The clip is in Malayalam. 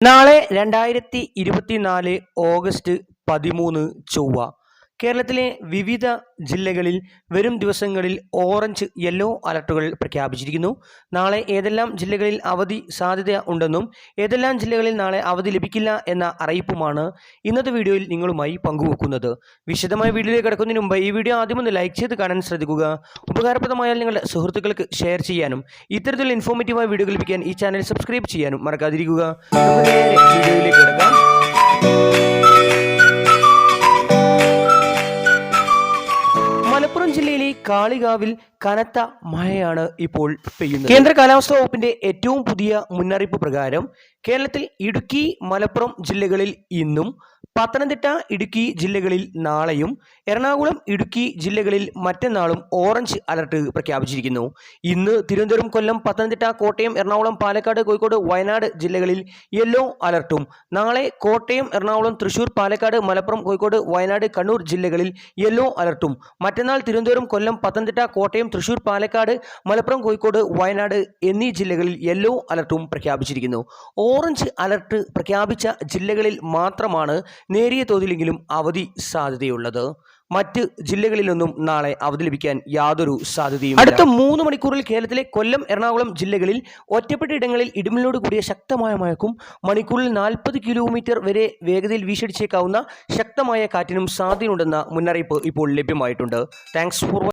നാളെ രണ്ടായിരത്തി ഇരുപത്തിനാല് ഓഗസ്റ്റ് പതിമൂന്ന് ചൊവ്വ. കേരളത്തിലെ വിവിധ ജില്ലകളിൽ വരും ദിവസങ്ങളിൽ ഓറഞ്ച് യെല്ലോ അലർട്ടുകൾ പ്രഖ്യാപിച്ചിരിക്കുന്നു. നാളെ ഏതെല്ലാം ജില്ലകളിൽ അവധി സാധ്യത ഉണ്ടെന്നും ഏതെല്ലാം ജില്ലകളിൽ നാളെ അവധി ലഭിക്കില്ല എന്ന അറിയിപ്പുമാണ് ഇന്നത്തെ വീഡിയോയിൽ നിങ്ങളുമായി പങ്കുവെക്കുന്നത്. വിശദമായ വീഡിയോയിലേക്ക് കിടക്കുന്നതിന് മുമ്പ് ഈ വീഡിയോ ആദ്യം ഒന്ന് ലൈക്ക് ചെയ്ത് കാണാൻ ശ്രദ്ധിക്കുക. ഉപകാരപ്രദമായാൽ നിങ്ങളുടെ സുഹൃത്തുക്കൾക്ക് ഷെയർ ചെയ്യാനും ഇത്തരത്തിലുള്ള ഇൻഫോർമേറ്റീവായ വീഡിയോ ലഭിക്കാൻ ഈ ചാനൽ സബ്സ്ക്രൈബ് ചെയ്യാനും മറക്കാതിരിക്കുക. മലപ്പുറം ജില്ലയിലെ കാളികാവിൽ കനത്ത മഴയാണ് ഇപ്പോൾ പെയ്യുന്നത്. കേന്ദ്ര കാലാവസ്ഥാ വകുപ്പിന്റെ ഏറ്റവും പുതിയ മുന്നറിയിപ്പ് പ്രകാരം കേരളത്തിൽ ഇടുക്കി മലപ്പുറം ജില്ലകളിൽ ഇന്നും പത്തനംതിട്ട ഇടുക്കി ജില്ലകളിൽ നാളെയും എറണാകുളം ഇടുക്കി ജില്ലകളിൽ മറ്റന്നാളും ഓറഞ്ച് അലർട്ട് പ്രഖ്യാപിച്ചിരിക്കുന്നു. ഇന്ന് തിരുവനന്തപുരം കൊല്ലം പത്തനംതിട്ട കോട്ടയം എറണാകുളം പാലക്കാട് കോഴിക്കോട് വയനാട് ജില്ലകളിൽ യെല്ലോ അലർട്ടും. നാളെ കോട്ടയം എറണാകുളം തൃശൂർ പാലക്കാട് മലപ്പുറം കോഴിക്കോട് വയനാട് കണ്ണൂർ ജില്ലകളിൽ യെല്ലോ അലർട്ടും. മറ്റന്നാൾ തിരുവനന്തപുരം കൊല്ലം പത്തനംതിട്ട കോട്ടയം തൃശൂർ പാലക്കാട് മലപ്പുറം കോഴിക്കോട് വയനാട് എന്നീ ജില്ലകളിൽ യെല്ലോ അലർട്ടും പ്രഖ്യാപിച്ചിരിക്കുന്നു. ഓറഞ്ച് അലർട്ട് പ്രഖ്യാപിച്ച ജില്ലകളിൽ മാത്രമാണ് നേരിയ തോതിലെങ്കിലും അവധി സാധ്യതയുള്ളത്. മറ്റ് ജില്ലകളിലൊന്നും നാളെ അവധി ലഭിക്കാൻ യാതൊരു സാധ്യതയും അടുത്ത മൂന്ന് മണിക്കൂറിൽ കേരളത്തിലെ കൊല്ലം എറണാകുളം ജില്ലകളിൽ ഒറ്റപ്പെട്ട ഇടങ്ങളിൽ ഇടിമിന്നലോട് കൂടിയ ശക്തമായ മഴക്കും മണിക്കൂറിൽ നാൽപ്പത് കിലോമീറ്റർ വരെ വേഗതയിൽ വീശടിച്ചേക്കാവുന്ന ശക്തമായ കാറ്റിനും സാധ്യതയുണ്ടെന്ന മുന്നറിയിപ്പ് ഇപ്പോൾ ലഭ്യമായിട്ടുണ്ട്. Thanks for